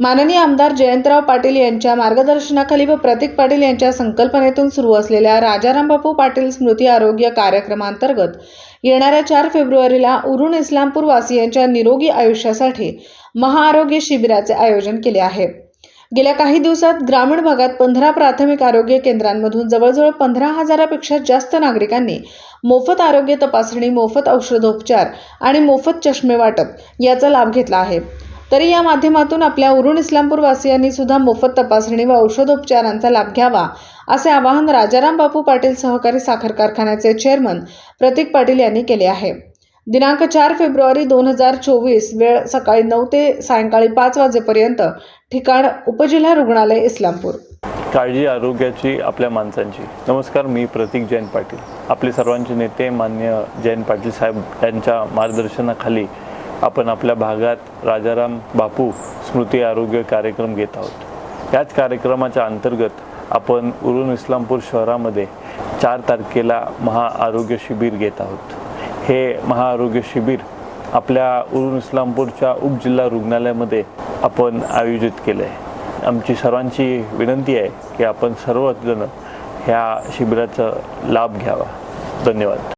माननीय आमदार जयंतराव पाटील यांच्या मार्गदर्शनाखाली व प्रतीक पाटील यांच्या संकल्पनेतून सुरू असलेल्या राजारामबापू पाटील स्मृती आरोग्य कार्यक्रमांतर्गत येणाऱ्या चार फेब्रुवारीला उरुण इस्लामपूर वासियांच्या निरोगी आयुष्यासाठी महाआरोग्य शिबिराचे आयोजन केले आहे. गेल्या काही दिवसात ग्रामीण भागात पंधरा प्राथमिक आरोग्य केंद्रांमधून जवळजवळ पंधरा हजारापेक्षा जास्त नागरिकांनी मोफत आरोग्य तपासणी मोफत औषधोपचार आणि मोफत चष्मे वाटप याचा लाभ घेतला आहे. तरी या माध्यमातून आपल्या उरुण इस्लामपूरवासियांनी सुद्धा मोफत तपासणी व औषधोपचारांचा लाभ घ्यावा असे आवाहन राजाराम बापू पाटील सहकारी साखर कारखान्याचे चेअरमन प्रतीक पाटील यांनी केले आहे. दिनांक चार फेब्रुवारी दोन हजार चोवीस वेळ सकाळी नऊ ते सायंकाळी पाच वाजेपर्यंत ठिकाण उपजिल्हा रुग्णालय इस्लामपूर. काळजी आरोग्याची आपल्या माणसांची. नमस्कार मी प्रतीक जैन पाटील. आपले सर्वांचे नेते मान्य जैन पाटील साहेब यांच्या मार्गदर्शनाखाली आपण आपल्या भागात राजाराम बापू स्मृती आरोग्य कार्यक्रम घेत आहोत. याच कार्यक्रमाच्या अंतर्गत आपण उरून इस्लामपूर शहरामध्ये चार तारखेला महाआरोग्य शिबिर घेत आहोत. हे महाआरोग्य शिबिर आपल्या उरून इस्लामपूरच्या उपजिल्हा रुग्णालयामध्ये आपण आयोजित केलं आहे आमची सर्वांची विनंती आहे की आपण सर्वजण ह्या शिबिराचा लाभ घ्यावा. धन्यवाद.